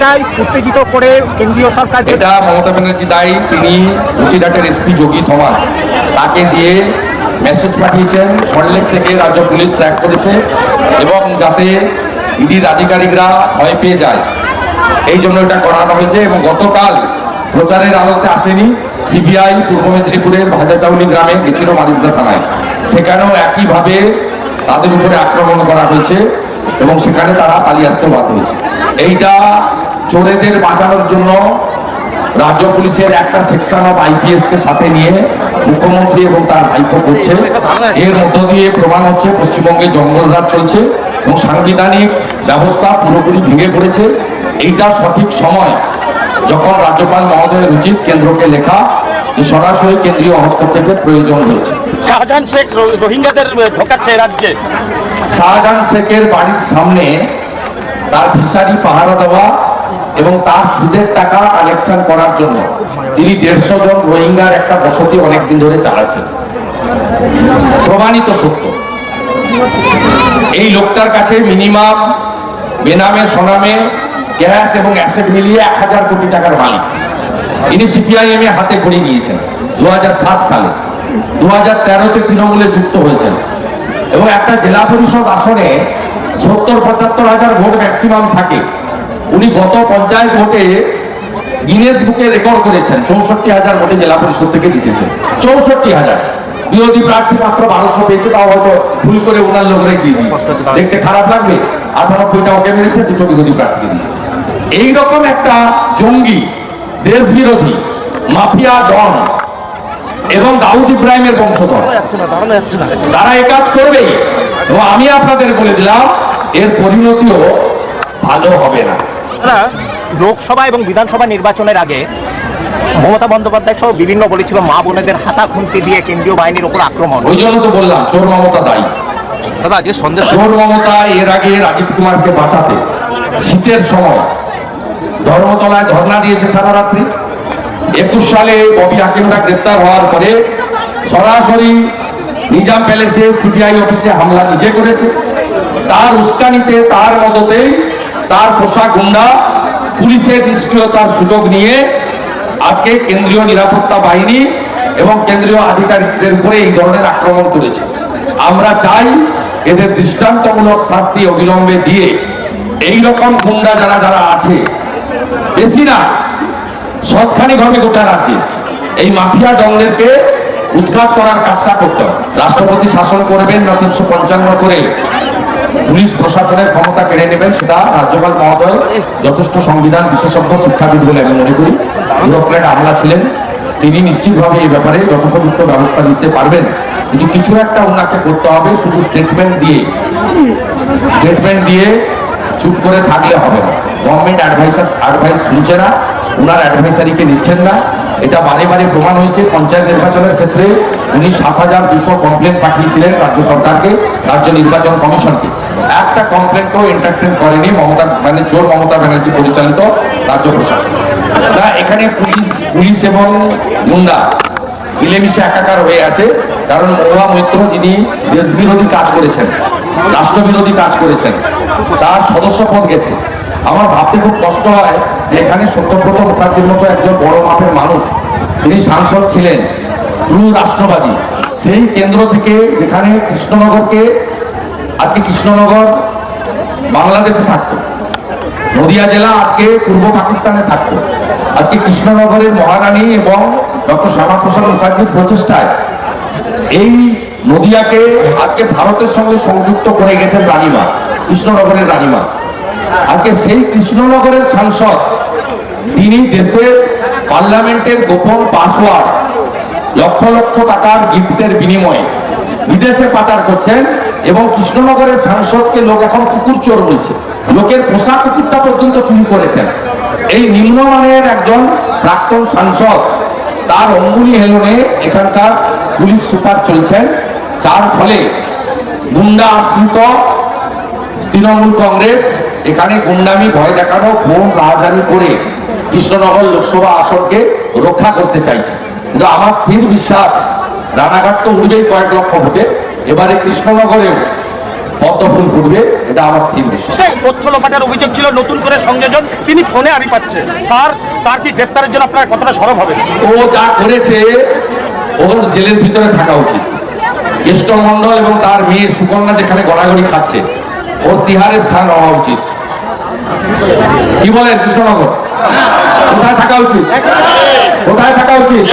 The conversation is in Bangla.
জায়গায় উত্তেজিত করে কেন্দ্রীয় সরকার এটা মমতা ব্যানার্জি দায়ী, তিনি বসিরহাটের এসপি যোগী থমাস। তাকে দিয়ে মেসেজ পাঠিয়েছেন, সল্টলেক থেকে রাজ্য পুলিশ ট্র্যাক করেছে এবং যাতে ইডির আধিকারিকরা ভয় পেয়ে যায়। এই জন্য এটা করানো হয়েছে এবং গতকাল প্রচারের আলোতে আসেনি, সিবিআই পূর্ব মেদিনীপুরের ভাজাচাউলি গ্রামে গেছিল মারিজদা থানায়। সেখানেও একইভাবে তাদের উপরে আক্রমণ করা হয়েছে এবং সেখানে তারা পালিয়ে আসতে বাধ্য হয়েছে। এইটা চোরেদের বাঁচানোর জন্য রাজ্য পুলিশের একটা সেকশন অফ আইপিএস কে সাথে নিয়ে মুখ্যমন্ত্রী এবং তার ভাইপো করছে। এর মধ্য দিয়ে প্রমাণ হচ্ছে পশ্চিমবঙ্গে জঙ্গলরাজ চলছে এবং সাংবিধানিক ব্যবস্থা পুরোপুরি ভেঙে পড়েছে। এইটা সঠিক সময় যখন রাজ্যপাল মহোদয়ের উচিত কেন্দ্রকে লেখা যে সরাসরি কেন্দ্রীয় হস্তক্ষেপের প্রয়োজন হয়েছে। শাহজাহান শেখ রোহিঙ্গাদের ঢোকাচ্ছে রাজ্যে। শাহজাহান শেখের বাড়ির সামনে তার ভিসারি পাহারা দেওয়া এবং তার সুদের টাকা কালেকশন করার জন্য তিনি দেড়শো জন রোহিঙ্গার একটা বসতি অনেকদিন ধরে চালাচ্ছেন। প্রমাণিত সত্য। এই লোকটার কাছে মিনিমাম বেনামে, সোনামে গ্যাস এবং অ্যাসেট মিলিয়ে এক হাজার কোটি টাকার মালিক। তিনি সিপিআইএম এ হাতে করে নিয়েছেন দু হাজার সাত সালে। দু হাজার তেরোতে তৃণমূলে যুক্ত হয়েছেন। এবং একটা জেলা পরিষদ আসনে সত্তর পঁচাত্তর হাজার ভোট ম্যাক্সিমাম থাকে। উনি গত পঞ্চায়েত ভোটে গিনেস বুকে রেকর্ড করেছেন, চৌষট্টি হাজার ভোটে জেলা পরিষদ থেকে জিতেছেন। চৌষট্টি হাজার। বিরোধী প্রার্থী মাত্র বারোশো পেয়েছে, তাও হয়তো ভুল করে ওনার লোকরে দিয়ে দিয়েছে। দেখতে খারাপ লাগবে আটানব্বইটা ওকে মেরেছে, দুটো বিরোধী প্রার্থীকে দিয়েছে। এইরকম একটা জঙ্গি দেশ বিরোধী মাফিয়া ডন এবং দাউদ ইব্রাহিমের বংশধর, তারা এই কাজ করবেই। এবং আমি আপনাদের বলে দিলাম, এর পরিণতিও ভালো হবে না। আপনারা লোকসভা এবং বিধানসভা নির্বাচনের আগে মমতা বন্দ্যোপাধ্যায় সহ বিভিন্ন বলেছিল মা বোনেদের হাতা খুন্তি দিয়ে কেন্দ্রীয় বাহিনীর উপর আক্রমণ। ওই জন্য তো বললাম চোর মমতা দায়ী। দাদা আজকে সন্দেশ চোর মমতা এর আগে রাজীব কুমারকে বাঁচাতে শীতের সময় ধর্মতলায় ধর্ণা দিয়েছে সারা রাত্রি। একুশ সালে ববি হাকিমরা গ্রেপ্তার হওয়ার পরে সরাসরি নিজাম প্যালেসে সিবিআই অফিসে হামলা নিজে করেছে। তার উস্কানিতে তার মদতেই তার পোশাক গুন্ডা, পুলিশের নিষ্ক্রিয়তার সুযোগ নিয়ে আজকে কেন্দ্রীয় নিরাপত্তা বাহিনী এবং কেন্দ্রীয় আধিকারিকদের উপরে এই ধরনের আক্রমণ করেছে। আমরা চাই এদের দৃষ্টান্তমূলক শাস্তি অবিলম্বে দিয়ে এই রকম গুন্ডা যারা যারা আছে বেশি না সৎখানি গোটা রাজ্যে এই মাফিয়া দলদেরকে উৎখাত করার কাজটা করতে রাষ্ট্রপতি শাসন করবেন না তিনশো পঞ্চান্ন করে। পুলিশ প্রশাসনের ক্ষমতা কেড়ে নেবেন সেটা রাজ্যপাল মহোদয়, যথেষ্ট সংবিধান বিশেষজ্ঞ শিক্ষাবিদ বলে আমি মনে করি। ইউরোপ্লেট আমলা ছিলেন, তিনি নিশ্চিতভাবে এই ব্যাপারে যথোপযুক্ত ব্যবস্থা নিতে পারবেন। কিন্তু কিছু একটা ওনাকে করতে হবে, শুধু স্টেটমেন্ট দিয়ে। স্টেটমেন্ট দিয়ে চুপ করে থাকলে হবে গভর্নমেন্ট অ্যাডভাইসার অ্যাডভাইস শুনছে না, ওনার অ্যাডভাইসারিকে নিচ্ছেন না। এটা বারে বারে প্রমাণ হয়েছে পঞ্চায়েত নির্বাচনের ক্ষেত্রে। উনি সাত হাজার দুশো কমপ্লেন পাঠিয়েছিলেন রাজ্য সরকারকে, রাজ্য নির্বাচন কমিশনকে। একটা কমপ্লেনকেও এন্টারটেন করেনি, মমতা মানে চোর মমতা ব্যানার্জি পরিচালিত রাজ্য প্রশাসন। তা এখানে পুলিশ পুলিশ এবং গুন্ডা মিলেমিশে একাকার হয়ে আছে, কারণ মহুয়া মৈত্র যিনি দেশ বিরোধী কাজ করেছেন, রাষ্ট্রবিরোধী কাজ করেছেন, তার সদস্য পদ গেছে। আমার ভাবতে খুব কষ্ট হয় যে এখানে সত্যব্রত মুখার্জির মতো একজন বড় মাপের মানুষ তিনি সাংসদ ছিলেন ট্রু রাষ্ট্রবাদী, সেই কেন্দ্র থেকে যেখানে কৃষ্ণনগরকে আজকে কৃষ্ণনগর বাংলাদেশে থাকতো। নদিয়া জেলা আজকে পূর্ব পাকিস্তানে থাকতো। আজকে কৃষ্ণনগরের মহারানী এবং ডক্টর শ্যামাপ্রসাদ মুখার্জির প্রচেষ্টায় এই নদিয়াকে আজকে ভারতের সঙ্গে সংযুক্ত করে গেছেন রানীমা, কৃষ্ণনগরের রানীমা। আজকে সেই কৃষ্ণনগরের সাংসদ, তিনি দেশের পার্লামেন্টের গোপন পাসওয়ার্ড, লক্ষ লক্ষ টাকার গিফটের বিনিময়ে বিদেশে পাচার করছেন এবং কৃষ্ণনগরের সাংসদকে লোক এখন কুকুর চোর বলছে। লোকের পোশাক কুকুরটা পর্যন্ত চুরি করেছেন। এই নিম্নমানের একজন প্রাক্তন সাংসদ, তার অঙ্গুলি হেলনে এখানকার পুলিশ সুপার চলছেন। যার ফলে গুন্ডা আশ্রিত তৃণমূল কংগ্রেস এখানে গুন্ডামি, ভয় দেখানো ভোট রাজধানী করে কৃষ্ণনগর লোকসভা আসনকে রক্ষা করতে চাইছে। কিন্তু আমার স্থির বিশ্বাস, রানাঘাট তো উঠবেই কয়েক লক্ষ ভোটে এবারে কৃষ্ণনগরেও পদ্ম ফুল ফুটবে এটা আমার স্থির বিশ্বাস তথ্য লোপাটের অভিযোগ ছিল নতুন করে সংযোজন তিনি ফোনে আড়ি পাচ্ছে। তার তার কি গ্রেপ্তারের জন্য আপনারা কতটা সরব হবে? ও যা করেছে ওর জেলের ভিতরে থাকা উচিত। মন্ডল এবং তার মেয়ে সুকন্যা যেখানে গড়াগড়ি খাচ্ছে ওর তিহারের স্থান হওয়া উচিত। কি বলেন কৃষ্ণনগর? কোথায় থাকা উচিত? কোথায় থাকা উচিত?